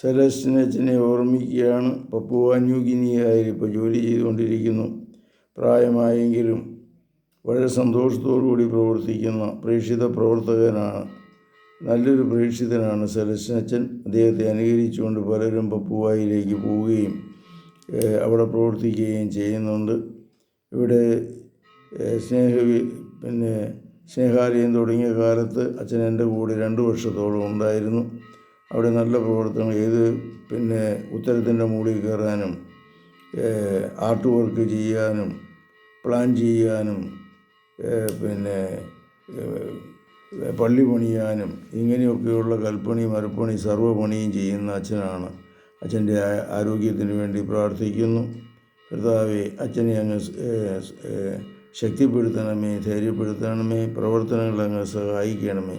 സെലസ്റ്റിനച്ചനെ ഓർമ്മിക്കുകയാണ്. Papua ഇപ്പോൾ ജോലി ചെയ്തുകൊണ്ടിരിക്കുന്നു. പ്രായമായെങ്കിലും വളരെ സന്തോഷത്തോടുകൂടി പ്രവർത്തിക്കുന്ന പ്രേക്ഷിത പ്രവർത്തകനാണ്. നല്ലൊരു പ്രേക്ഷിതനാണ് സെലസ്റ്റിനച്ചൻ അദ്ദേഹത്തെ അനുകരിച്ചുകൊണ്ട് പലരും പപ്പുവായിലേക്ക് പോവുകയും അവിടെ പ്രവർത്തിക്കുകയും ചെയ്യുന്നുണ്ട്. ഇവിടെ സ്നേഹ പിന്നെ സ്നേഹാലയം തുടങ്ങിയ കാലത്ത് അച്ഛൻ എന്റെ കൂടെ രണ്ട് വർഷത്തോളം ഉണ്ടായിരുന്നു. അവിടെ നല്ല പ്രവർത്തനം ഏത് പിന്നെ ഉത്തരത്തിന്റെ മുകളിൽ കയറാനും ആർട്ട് വർക്ക് ചെയ്യാനും പ്ലാൻ ചെയ്യാനും പിന്നെ പള്ളി പണിയാനും ഇങ്ങനെയൊക്കെയുള്ള കൽപ്പണി മരപ്പണി സർവപണിയും ചെയ്യുന്ന അച്ഛനാണ്. അച്ഛന്റെ ആരോഗ്യത്തിന് വേണ്ടി പ്രാർത്ഥിക്കുന്നു. കർത്താവെ അച്ഛനെ അങ്ങ് ശക്തിപ്പെടുത്തണമേ ധൈര്യപ്പെടുത്തണമേ പ്രവർത്തനങ്ങൾ അങ്ങ് സഹായിക്കണമേ.